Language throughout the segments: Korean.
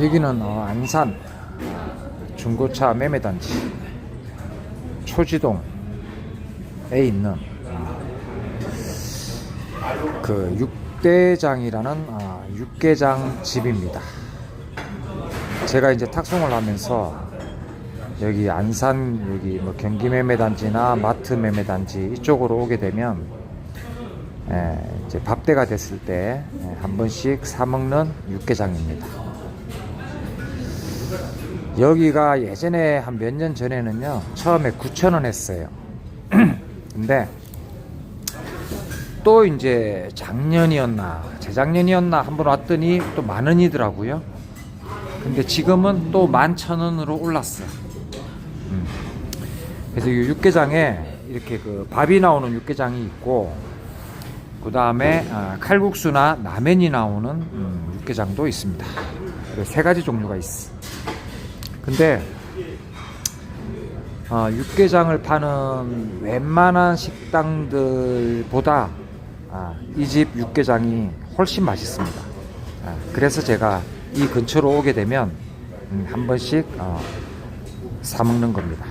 여기는 어, 안산 중고차 매매단지 초지동에 있는 그 육대장이라는 아, 육개장 집입니다. 제가 이제 탁송을 하면서 여기 안산 여기 뭐 경기 매매단지나 마트 매매단지 이쪽으로 오게 되면 예, 이제 밥대가 됐을 때 한 번씩 사 먹는 육개장입니다. 여기가 예전에 한 몇 년 전에는요 처음에 9,000원 했어요. 근데 또 이제 작년이었나 재작년이었나 한번 왔더니 또 만 원이더라고요. 근데 지금은 또 만천 원으로 올랐어. 음. 그래서 이 육개장에 이렇게 그 밥이 나오는 육개장이 있고 그 다음에 칼국수나 라면이 나오는 음, 육개장도 있습니다. 세 가지 종류가 있어. 근데 어, 육개장을 파는 웬만한 식당들보다 아, 이집 육개장이 훨씬 맛있습니다. 아, 그래서 제가 이 근처로 오게 되면 음, 한 번씩 어, 사 먹는 겁니다.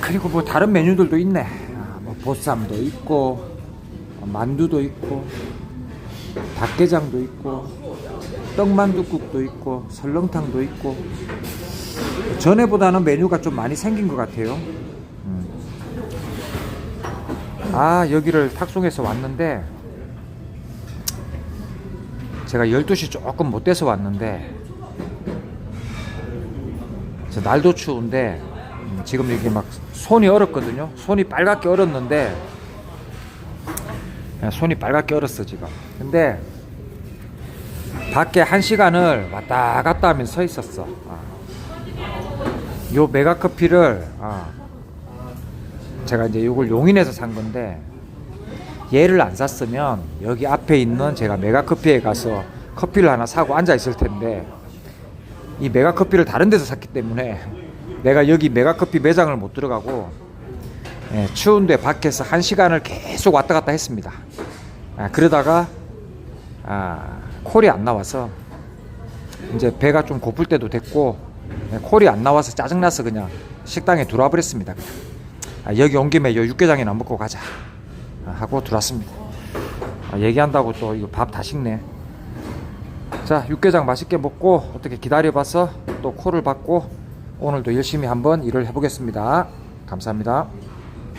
그리고 뭐 다른 메뉴들도 있네. 아, 뭐 보쌈도 있고 어, 만두도 있고 닭게장도 있고 떡만둣국도 있고 설렁탕도 있고 전에보다는 메뉴가 좀 많이 생긴 것 같아요. 음. 아 여기를 탁송해서 왔는데 제가 12시 조금 못 돼서 왔는데 저 날도 추운데 음, 지금 이게 막 손이 얼었거든요. 손이 빨갛게 얼었는데 야, 손이 빨갛게 얼었어 지금. 근데 밖에 한 시간을 왔다 갔다 하면서 서 있었어. 아. 요 메가 커피를 아, 제가 이제 요걸 용인에서 산 건데 얘를 안 샀으면 여기 앞에 있는 제가 메가 커피에 가서 커피를 하나 사고 앉아 있을 텐데 이 메가 커피를 다른 데서 샀기 때문에 내가 여기 메가 커피 매장을 못 들어가고 예, 추운데 밖에서 한 시간을 계속 왔다 갔다 했습니다. 아, 그러다가 아, 콜이 안 나와서 이제 배가 좀 고플 때도 됐고 예, 콜이 안 나와서 짜증나서 그냥 식당에 들어와 버렸습니다. 그냥. 아, 여기 온 김에 요 육개장이나 먹고 가자 아, 하고 들어왔습니다. 아, 얘기한다고 또 이거 밥 다 식네. 자 육개장 맛있게 먹고 어떻게 기다려봐서 또 콜을 받고 오늘도 열심히 한번 일을 해보겠습니다. 감사합니다.